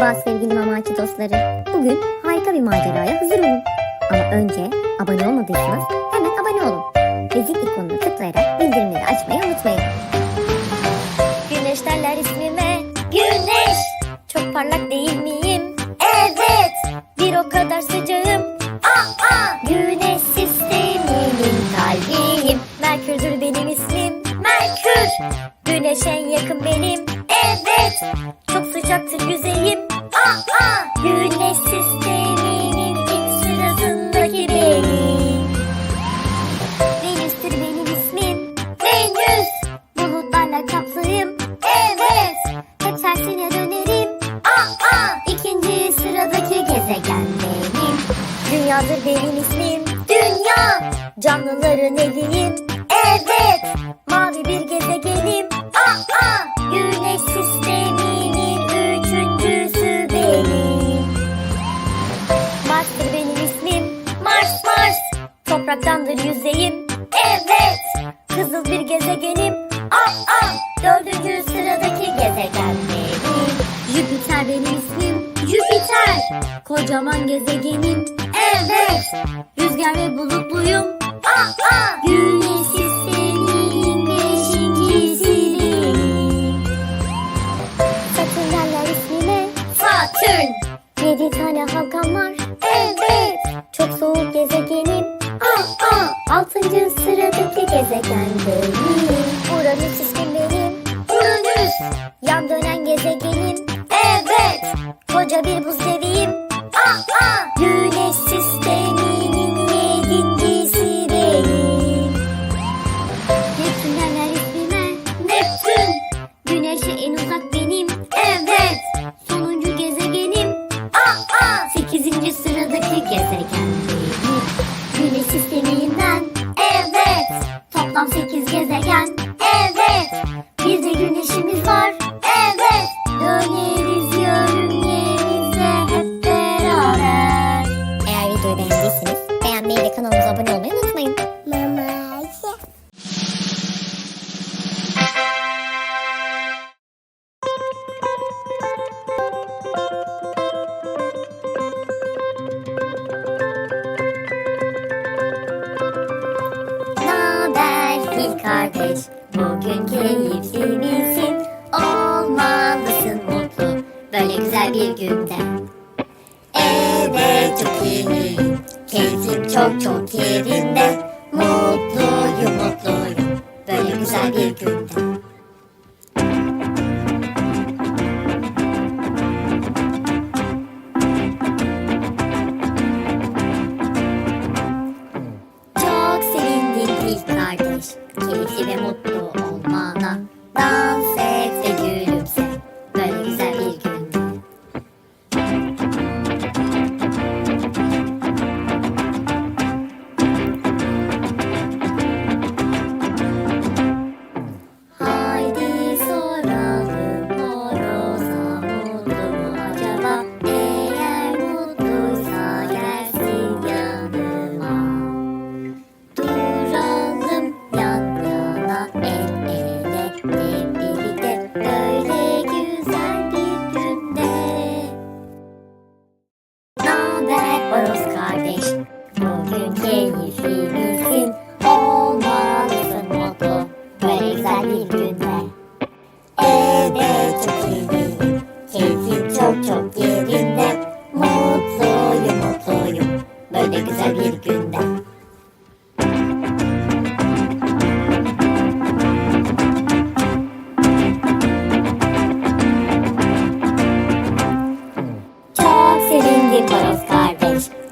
Merhaba sevgili mamaki dostları. Bugün harika bir maceraya hazır olun. Ama önce abone olmadıysanız hemen abone olun. Ve zil ikonuna tıklayarak bildirimleri açmayı unutmayın. Güneş derler ismime. Güneş! Çok parlak değil miyim? Evet! Bir o kadar sıcağım. Aa! aa. Güneş sisteminin kalbiyim. Merkürdür benim ismim. Merkür! Güneş en yakın benim. Evet! Çok sıcaktır yüzeyim aa, aa. Güneş sistemi. çok yerinde Mutluyum mutluyum. Böyle güzel bir günde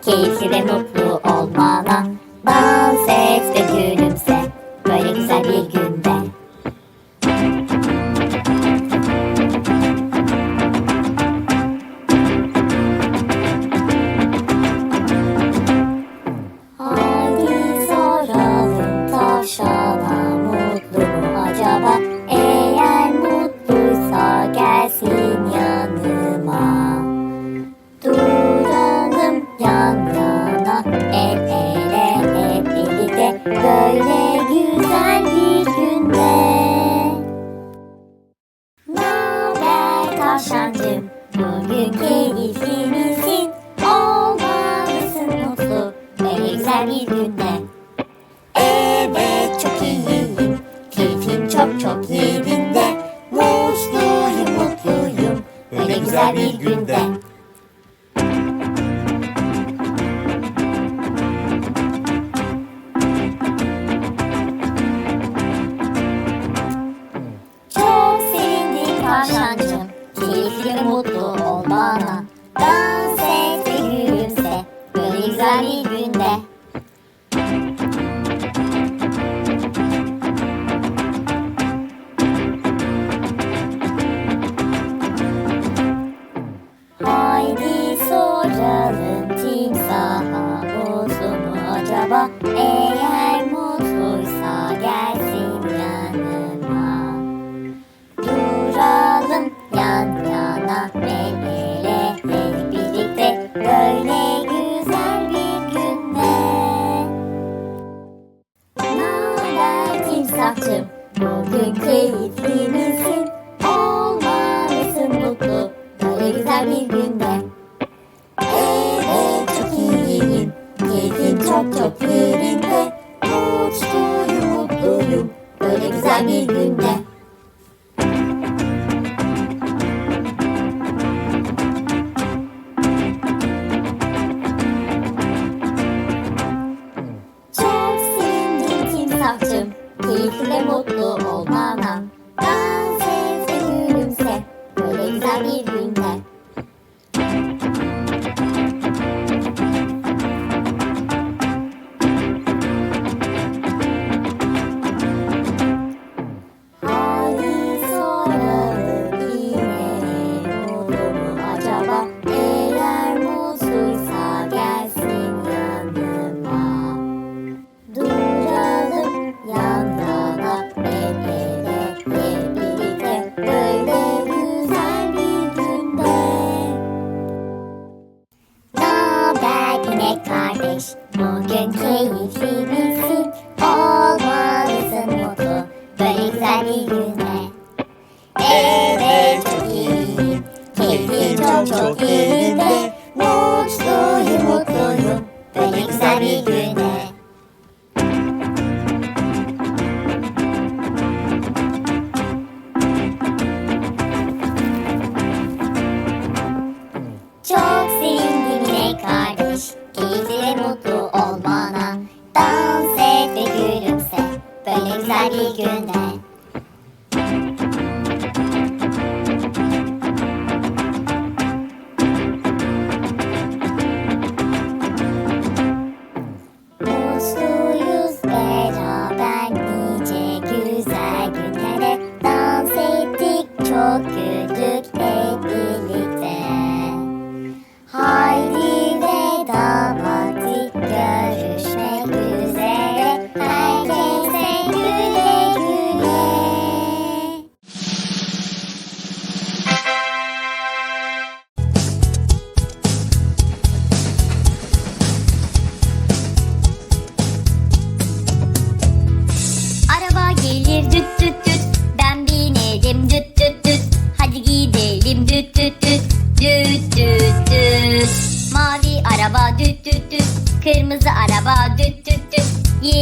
いつでも yanıma Eğer mutluysa gelsin yanıma. Duralım yan yana el ele hep birlikte Böyle güzel bir günde. Naber timsahçım Bugün keyifli misin? Olmalısın mutlu Böyle güzel bir gün. Zabibi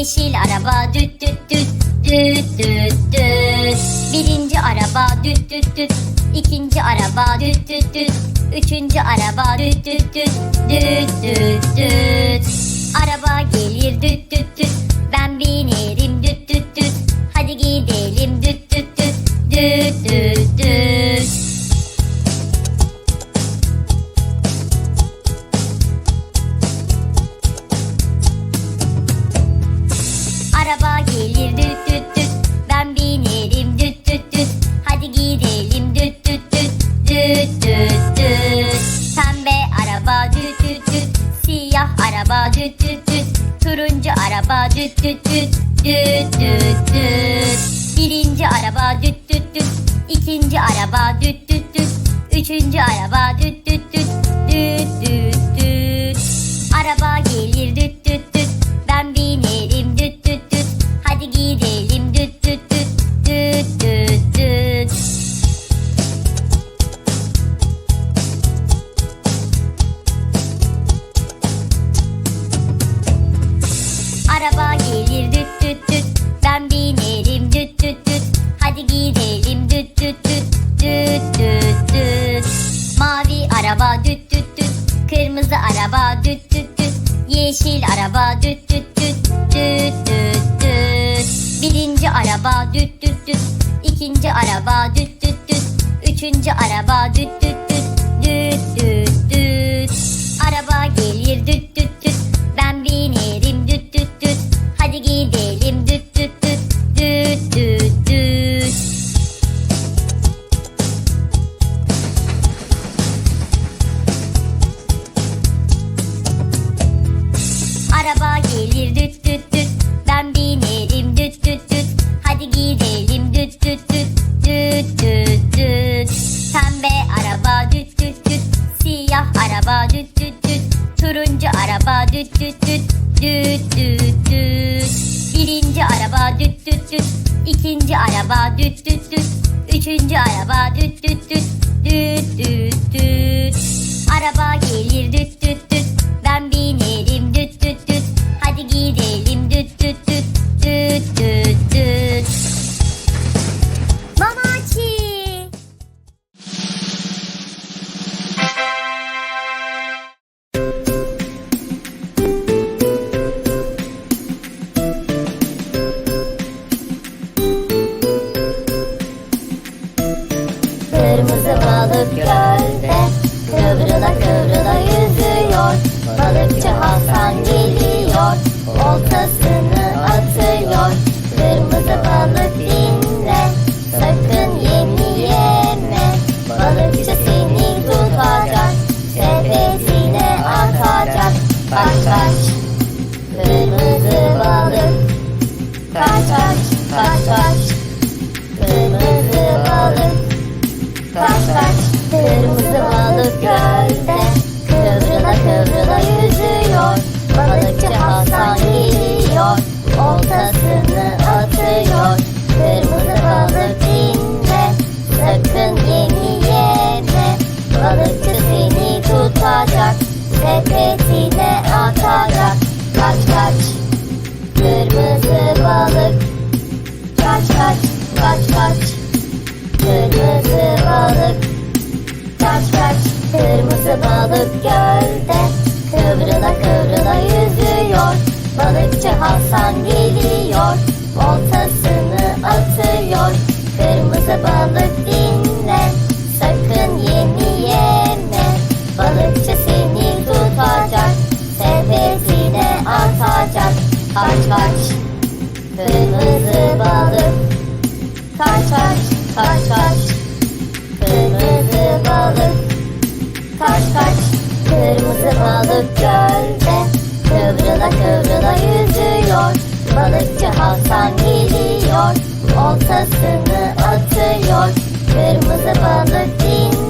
yeşil araba düt düt düt düt düt düt. Birinci araba düt düt düt. İkinci araba düt düt düt. Üçüncü araba düt düt düt. düt düt düt düt. Birinci araba düt düt düt. İkinci araba düt düt düt. Üçüncü araba düt düt düt. Düt düt düt. Araba gelir düt düt düt. Ben binerim düt düt düt. Hadi gidelim düt düt düt. Düt düt düt. Araba gelir ben binerim düt düt düt Hadi gidelim düt düt düt düt düt düt Mavi araba düt düt düt Kırmızı araba düt düt düt Yeşil araba düt düt düt düt düt düt Birinci araba düt düt düt İkinci araba düt düt düt Üçüncü araba düt düt düt düt düt. Düt düt düt. Birinci araba düt düt düt. İkinci araba düt düt düt. Üçüncü araba düt düt düt. Düt düt düt. Araba gelir düt düt düt. Kaç kaç Kırmızı balık Kaç kaç kaç kaç Kırmızı balık Kaç kaç kırmızı balık gölde Kıvrıla kıvrıla yüzüyor Balıkçı Hasan geliyor Oltasını atıyor Kırmızı balık dinle Sakın yemi yeme Balıkçı seni tutacak. Sepetine balık gölde Kıvrıla kıvrıla yüzüyor. Balıkçı Hasan geliyor Oltasını atıyor. Kırmızı balık dinle Sakın yemi yeme. Balıkçı seni tutacak Sepetine atacak Kaç kaç. Kırmızı balık. Kaç kaç kaç kaç Balık gölde Kıvrıla kıvrıla yüzüyor. Balıkçı Hasan geliyor. Oltasını atıyor. Kırmızı balık dinle